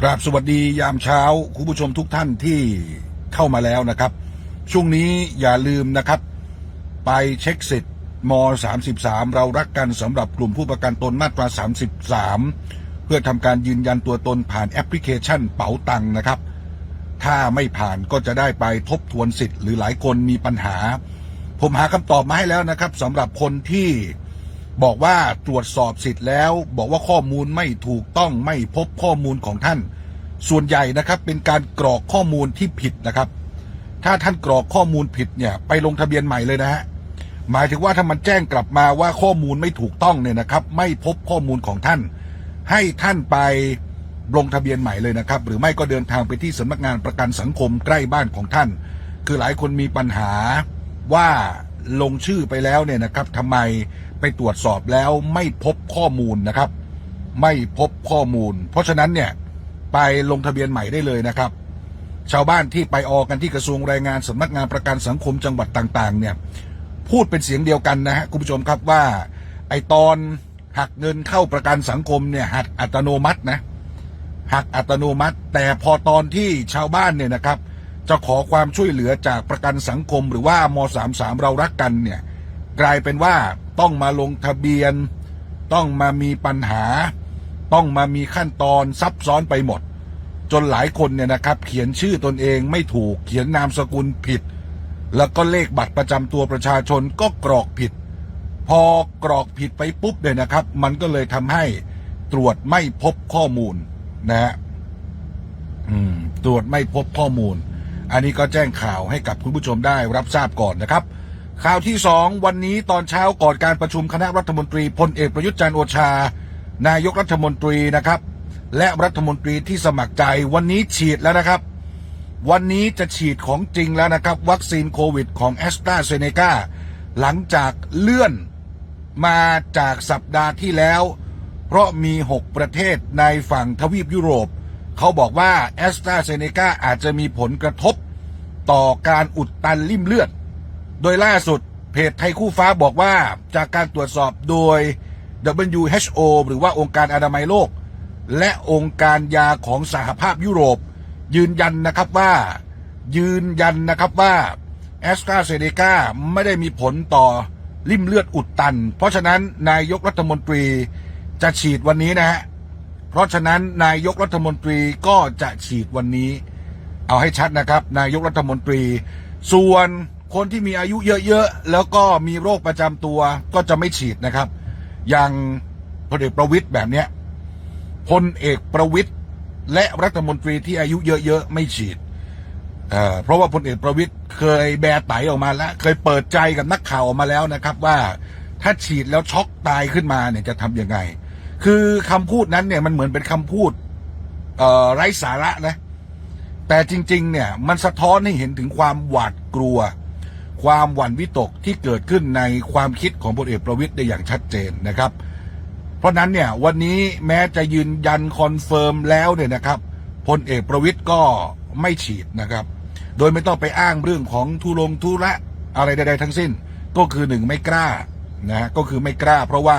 ครับสวัสดียามเช้าคุณผู้ชมทุกท่านที่เข้ามาแล้วนะครับ ช่วงนี้อย่าลืมนะครับ ไปเช็คสิทธิ์ม 33 เรารักกันสำหรับกลุ่มผู้ประกันตนมาตรา 33 เพื่อทำการยืนยันตัวตนผ่านแอปพลิเคชันเป๋าตังนะครับ ถ้าไม่ผ่านก็จะได้ไปทบทวนสิทธิ์หรือหลายคนมีปัญหา ผมหาคำตอบมาให้แล้วนะครับสำหรับคนที่ บอกว่าตรวจสอบสิทธิ์แล้ว บอกว่าข้อมูลไม่ถูกต้องไม่พบข้อมูลของท่าน ส่วนใหญ่นะครับเป็นการกรอกข้อมูลที่ผิดนะครับ ถ้าท่านกรอกข้อมูลผิดเนี่ยไปลงทะเบียนใหม่เลยนะฮะหมายถึงว่าถ้ามันแจ้งกลับมาว่าข้อมูลไม่ถูกต้องเนี่ยนะครับ ไม่พบข้อมูลของท่าน ให้ท่านไปลงทะเบียนใหม่เลยนะครับ หรือไม่ก็เดินทางไปที่สำนักงานประกันสังคมใกล้บ้านของท่าน คือหลายคนมีปัญหาว่าลงชื่อไปแล้วเนี่ยนะครับทำไม ไปตรวจสอบแล้วไม่พบข้อมูลนะครับ ไม่พบข้อมูล เพราะฉะนั้นเนี่ยไปลงทะเบียนใหม่ได้เลยนะครับ ชาวบ้านที่ไปออกกันที่กระทรวงแรงงานสำนักงานประกันสังคมจังหวัดต่างๆ เนี่ยพูดเป็นเสียงเดียวกันนะฮะคุณผู้ชมครับว่า ไอตอนหักเงินเข้าประกันสังคมเนี่ยหักอัตโนมัตินะหักอัตโนมัติ แต่พอตอนที่ชาวบ้านเนี่ยนะครับ จะขอความช่วยเหลือจากประกันสังคมหรือว่าม 33 เรารักกันเนี่ยกลายเป็นว่า ต้องมาลงทะเบียน ต้องมามีปัญหา ต้องมามีขั้นตอนซับซ้อนไปหมด จนหลายคนเนี่ยนะครับ เขียนชื่อตนเองไม่ถูกเขียนนามสกุลผิด แล้วก็เลขบัตรประจำตัวประชาชนก็กรอกผิด พอกรอกผิดไปปุ๊บเนี่ยนะครับ มันก็เลยทำให้ตรวจไม่พบข้อมูลนะฮะตรวจไม่พบข้อมูล อันนี้ก็แจ้งข่าวให้กับคุณผู้ชมได้รับทราบก่อนนะครับ ข่าวที่สองวันนี้ตอนเช้าก่อนการประชุมคณะรัฐมนตรีพลเอกประยุทธ์จันทร์โอชา นายกรัฐมนตรีนะครับ และรัฐมนตรีที่สมัครใจวันนี้ฉีดแล้วนะครับ วันนี้จะฉีดของจริงแล้วนะครับ วัคซีนโควิดของแอสตราเซเนกาหลังจากเลื่อนมาจากสัปดาห์ที่แล้ว เพราะมี 6 ประเทศในฝั่งทวีปยุโรป เขาบอกว่าแอสตราเซเนกาอาจจะมีผลกระทบต่อการอุดตันริ่มเลือด โดยล่าสุดเพจไทยคู่ฟ้าบอกว่าจากการตรวจสอบโดย WHO หรือว่าองค์การอนามัยโลก และองค์การยาของสหภาพยุโรป ยืนยันนะครับว่า ยืนยันนะครับว่าแอสตราเซเนกาไม่ได้มีผลต่อริ่มเลือดอุดตัน เพราะฉะนั้นนายกรัฐมนตรีจะฉีดวันนี้นะฮะ เพราะฉะนั้นนายกรัฐมนตรีก็จะฉีดวันนี้ เอาให้ชัดนะครับ นายกรัฐมนตรี ส่วน คนที่มีอายุเยอะๆ แล้วก็มีโรคประจำตัวก็จะไม่ฉีดนะครับ อย่างพลเอกประวิตยแบบเนี้ยพลเอกประวิตยและรัฐมนตรีที่อายุเยอะๆ ไม่ฉีดเเพราะว่าพลเอกประวิตยเคยแบไตออกมาแล้ว เคยเปิดใจกับนักข่าวออกมาแล้วนะครับว่าถ้าฉีดแล้วช็อกตายขึ้นมาเนี่ยจะทำยังไง คือคำพูดนั้นเนี่ยมันเหมือนเป็นคำพูดไร้สาระนะแต่จริง ๆ เนี่ยมันสะท้อนให้เห็นถึงความหวาดกลัว ความหวั่นวิตกที่เกิดขึ้นในความคิดของพลเอกประวิตยได้อย่างชัดเจนนะครับ เพราะนั้นเนี่ยวันนี้แม้จะยืนยันคอนเฟิร์มแล้วเนี่ยนะครับพลเอกประวิตยก็ไม่ฉีดนะครับ โดยไม่ต้องไปอ้างเรื่องของทุลงทุระอะไรใดๆทั้งสิ้น ก็คือหนึ่งไม่กล้านะฮะก็คือไม่กล้า เพราะว่า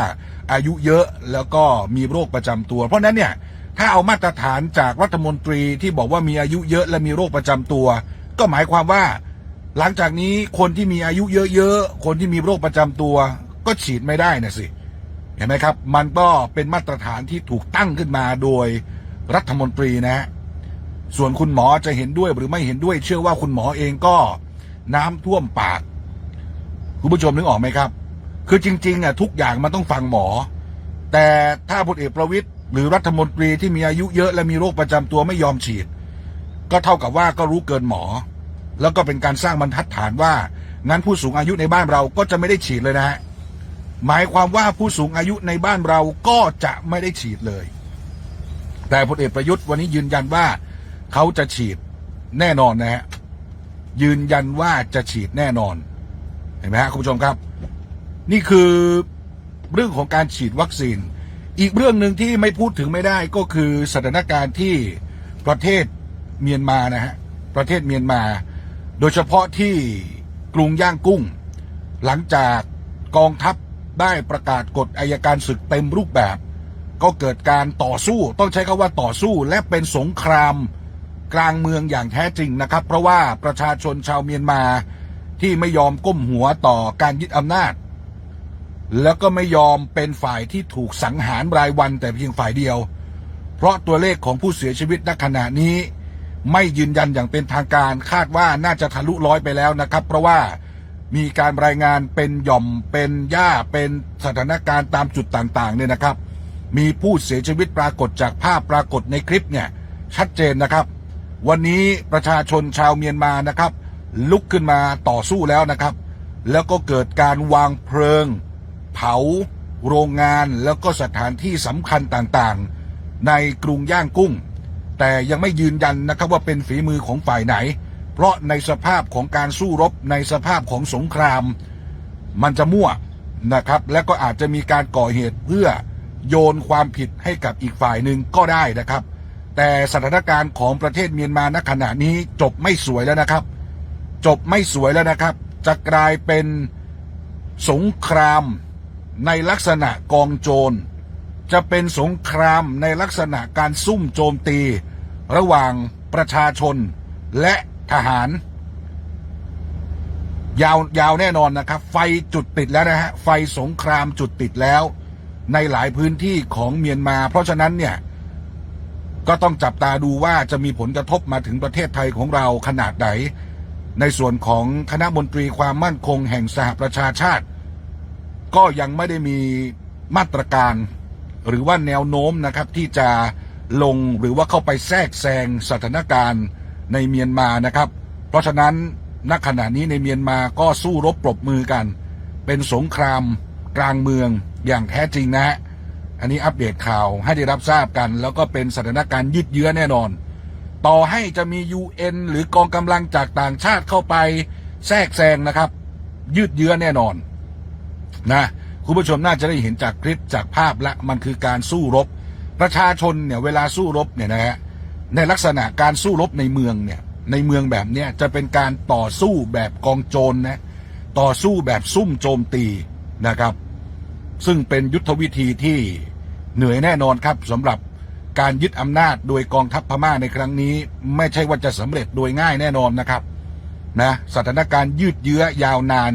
อายุเยอะแล้วก็มีโรคประจำตัว เพราะฉะนั้นเนี่ยถ้าเอามาตรฐานจากรัฐมนตรีที่บอกว่ามีอายุเยอะและมีโรคประจำตัว ก็หมายความว่า หลังจากนี้คนที่มีอายุเยอะๆ คนที่มีโรคประจำตัว ก็ฉีดไม่ได้นะสิ เห็นไหมครับ มันก็เป็นมาตรฐานที่ถูกตั้งขึ้นมาโดยรัฐมนตรีนะฮะส่วนคุณหมอจะเห็นด้วยหรือไม่เห็นด้วย เชื่อว่าคุณหมอเองก็น้ำท่วมปาก คุณผู้ชมนึกออกไหมครับ คือจริงๆอะทุกอย่างมันต้องฟังหมอ แต่ถ้าพลเอกประวิตยหรือรัฐมนตรีที่มีอายุเยอะและมีโรคประจำตัวไม่ยอมฉีด ก็เท่ากับว่าก็รู้เกินหมอ แล้วก็เป็นการสร้างบรรทัดฐานว่า งั้นผู้สูงอายุในบ้านเราก็จะไม่ได้ฉีดเลยนะฮะหมายความว่าผู้สูงอายุในบ้านเราก็จะไม่ได้ฉีดเลย แต่พลเอกประยุทธ์วันนี้ยืนยันว่าเขาจะฉีดแน่นอนนะฮะยืนยันว่าจะฉีดแน่นอน เห็นไหมฮะคุณผู้ชมครับ นี่คือเรื่องของการฉีดวัคซีน อีกเรื่องหนึ่งที่ไม่พูดถึงไม่ได้ก็คือสถานการณ์ที่ประเทศเมียนมานะฮะประเทศเมียนมา โดยเฉพาะที่กรุงย่างกุ้ง หลังจากกองทัพได้ประกาศกฎอายการศึกเต็มรูปแบบ ก็เกิดการต่อสู้ต้องใช้คำว่าต่อสู้และเป็นสงครามกลางเมืองอย่างแท้จริงนะครับ เพราะว่าประชาชนชาวเมียนมาที่ไม่ยอมก้มหัวต่อการยึดอำนาจ แล้วก็ไม่ยอมเป็นฝ่ายที่ถูกสังหารรายวันแต่เพียงฝ่ายเดียว เพราะตัวเลขของผู้เสียชีวิตณขณะนี้ ไม่ยืนยันอย่างเป็นทางการ คาดว่าน่าจะทะลุร้อยไปแล้วนะครับ เพราะว่ามีการรายงานเป็นหย่อมเป็นหญ้าเป็นสถานการณ์ตามจุดต่างๆเนี่ยนะครับ มีผู้เสียชีวิตปรากฏจากภาพปรากฏในคลิปเนี่ยชัดเจนนะครับ วันนี้ประชาชนชาวเมียนมานะครับ ลุกขึ้นมาต่อสู้แล้วนะครับ แล้วก็เกิดการวางเพลิง เผา โรงงานแล้วก็สถานที่สำคัญต่างๆ ในกรุงย่างกุ้ง แต่ยังไม่ยืนยันนะครับว่าเป็นฝีมือของฝ่ายไหน เพราะในสภาพของการสู้รบในสภาพของสงคราม มันจะมั่วนะครับ และก็อาจจะมีการก่อเหตุเพื่อโยนความผิดให้กับอีกฝ่ายหนึ่งก็ได้นะครับ แต่สถานการณ์ของประเทศเมียนมาณขณะนี้จบไม่สวยแล้วนะครับ จบไม่สวยแล้วนะครับ จะกลายเป็นสงครามในลักษณะกองโจร จะเป็นสงครามในลักษณะการซุ่มโจมตี ระหว่างประชาชนและทหาร ยาวยาวแน่นอนนะครับ ไฟจุดติดแล้วนะฮะ ไฟสงครามจุดติดแล้ว ในหลายพื้นที่ของเมียนมา เพราะฉะนั้นเนี่ยก็ต้องจับตาดูว่าจะมีผลกระทบมาถึงประเทศไทยของเราขนาดไหน ในส่วนของคณะมนตรีความมั่นคงแห่งสหประชาชาติ ก็ยังไม่ได้มีมาตรการ หรือว่าแนวโน้มนะครับที่จะลงหรือว่าเข้าไปแทรกแซงสถานการณ์ในเมียนมานะครับ เพราะฉะนั้นณขณะนี้ในเมียนมาก็สู้รบปรบมือกัน เป็นสงครามกลางเมืองอย่างแท้จริงนะฮะอันนี้อัปเดตข่าวให้ได้รับทราบกัน แล้วก็เป็นสถานการณ์ยืดเยื้อแน่นอน ต่อให้จะมี UN หรือกองกำลังจากต่างชาติเข้าไปแทรกแซงนะครับ ยืดเยื้อแน่นอนนะ คุณผู้ชมน่าจะได้เห็นจากคลิปจากภาพละมันคือการสู้รบ ประชาชนเนี่ยเวลาสู้รบเนี่ยนะฮะในลักษณะการสู้รบในเมืองเนี่ยในเมืองแบบเนี้ยจะเป็นการต่อสู้แบบกองโจรนะต่อสู้แบบซุ่มโจมตีนะครับ ซึ่งเป็นยุทธวิธีที่เหนื่อยแน่นอนครับสำหรับการยึดอำนาจโดยกองทัพพม่าในครั้งนี้ ไม่ใช่ว่าจะสำเร็จโดยง่ายแน่นอนนะครับนะสถานการณ์ยืดเยื้อยาวนาน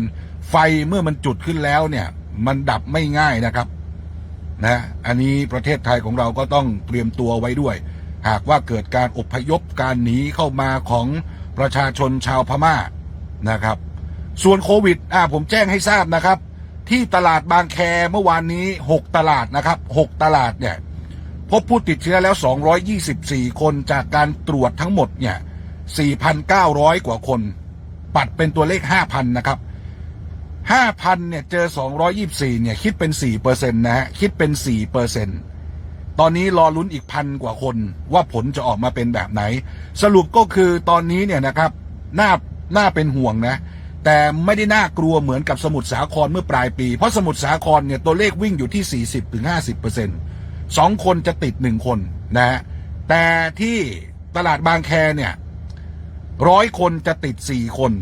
ไฟเมื่อมันจุดขึ้นแล้วเนี่ย มันดับไม่ง่ายนะครับนะอันนี้ประเทศไทยของเราก็ต้องเตรียมตัวไว้ด้วย หากว่าเกิดการอพยพการหนีเข้ามาของประชาชนชาวพม่านะครับ ส่วนโควิดอ่าผมแจ้งให้ทราบนะครับ ที่ตลาดบางแคเมื่อวานนี้ 6 ตลาดนะครับ 6 ตลาดเนี่ยพบผู้ติดเชื้อแล้ว 224 คนจากการตรวจทั้งหมดเนี่ย4,900 กว่าคน ปัดเป็นตัวเลข 5,000 นะครับ 5,000เนี่ยเจอ224เนี่ย คิดเป็น4%นะฮะ คิดเป็น4%ตอนนี้รอลุ้นอีกพันกว่าคนว่าผลจะออกมาเป็นแบบไหน สรุปก็คือตอนนี้เนี่ยนะครับน่าน่าเป็นห่วงนะ แต่ไม่ได้น่ากลัวเหมือนกับสมุทรสาครเมื่อปลายปี เพราะสมุทรสาครเนี่ยตัวเลขวิ่งอยู่ที่ 40-50%สองคนจะติดหนึ่งคนนะฮะแต่ที่ตลาดบางแคเนี่ยร้อยคนจะติดสี่คน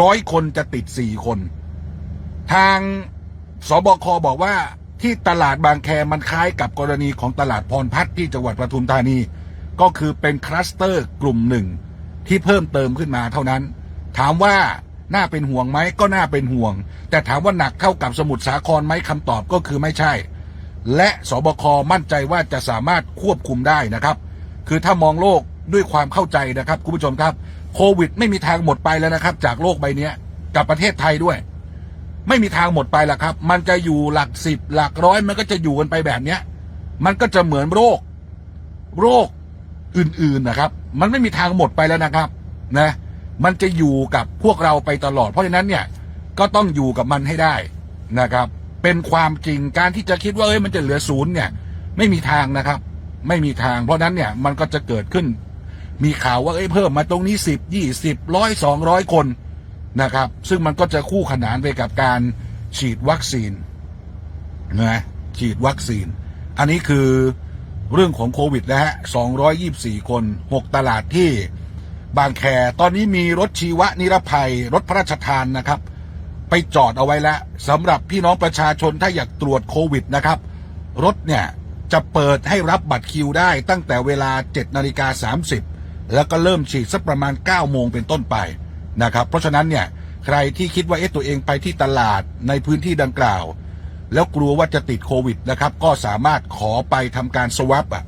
ร้อยคนจะติดสี่คน ทางสบคบอกว่าที่ตลาดบางแคมันคล้ายกับกรณีของตลาดพรพัฒน์ที่จังหวัดปทุมธานี ก็คือเป็นคลัสเตอร์กลุ่มหนึ่งที่เพิ่มเติมขึ้นมาเท่านั้น ถามว่าน่าเป็นห่วงไหมก็น่าเป็นห่วง แต่ถามว่าหนักเท่ากับสมุทรสาครไหมคำตอบก็คือไม่ใช่ และสบคมั่นใจว่าจะสามารถควบคุมได้นะครับ คือถ้ามองโลกด้วยความเข้าใจนะครับคุณผู้ชมครับ โควิด ไม่มีทางหมดไปแล้วนะครับ จากโลกใบนี้กับประเทศไทยด้วย ไม่มีทางหมดไปละครับ มันจะอยู่หลักสิบหลักร้อยมันก็จะอยู่กันไปแบบเนี้ย มันก็จะเหมือนโรค โรคอื่นๆนะครับ มันไม่มีทางหมดไปแล้วนะครับ นะ มันจะอยู่กับพวกเราไปตลอด เพราะฉะนั้นเนี่ย ก็ต้องอยู่กับมันให้ได้นะครับ เป็นความจริงการที่จะคิดว่าเอ้ยมันจะเหลือศูนย์เนี่ย ไม่มีทางนะครับ ไม่มีทาง เพราะนั้นเนี่ยมันก็จะเกิดขึ้น มีข่าวว่าเอ้ยเพิ่มมาตรงนี้สิบยี่สิบร้อยสองร้อยคน นะครับ ซึ่งมันก็จะคู่ขนานไปกับการฉีดวัคซีนนะฉีดวัคซีน อันนี้คือเรื่องของโควิดนะฮะ 224 คน 6 ตลาดที่บางแค ตอนนี้มีรถชีวะนิรภัย รถพระราชทานนะครับ ไปจอดเอาไว้แล้วสำหรับพี่น้องประชาชนถ้าอยากตรวจโควิดนะครับ รถเนี่ยจะเปิดให้รับบัตรคิวได้ตั้งแต่เวลา 7 นาฬิกา 30 แล้วก็เริ่มฉีดสักประมาณ 9 โมงเป็นต้นไป นะครับ เพราะฉะนั้นเนี่ยใครที่คิดว่าเอ๊ะตัวเองไปที่ตลาดในพื้นที่ดังกล่าว แล้วกลัวว่าจะติดโควิดนะครับก็สามารถขอไปทำการสว a ปอะ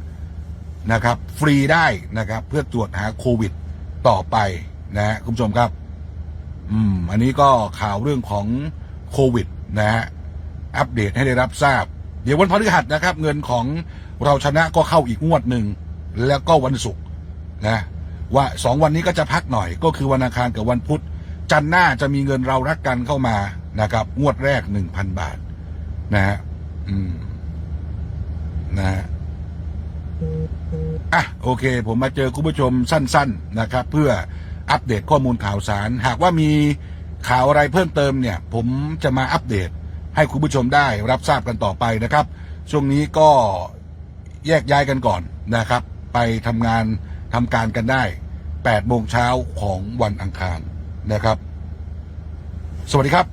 นะครับฟรีได้นะครับเพื่อตรวจหาโควิดต่อไปนะฮะคุณผู้ชมครับ อืม อันนี้ก็ข่าวเรื่องของโควิดนะฮะอัปเดตให้ได้รับทราบ เดี๋ยววันพฤหัสนะครับ เงินของเราชนะก็เข้าอีกงวดหนึ่ง แล้วก็วันศุกร์นะ ว่าสองวันนี้ก็จะพักหน่อย ก็คือวันอังคารกับวันพุธ จันทร์หน้าจะมีเงินเรารักกันเข้ามานะครับ งวดแรกหนึ่งพันบาท นะฮะอืม นะฮะอะโอเค ผมมาเจอคุณผู้ชมสั้น ๆนะครับ เพื่ออัปเดตข้อมูลข่าวสาร หากว่ามีข่าวอะไรเพิ่มเติมเนี่ย ผมจะมาอัปเดต ให้คุณผู้ชมได้รับทราบกันต่อไปนะครับ ช่วงนี้ก็แยกย้ายกันก่อนนะครับ ไปทำงานทำการกันได้ 8โมงเช้าของวันอังคารนะครับ สวัสดีครับ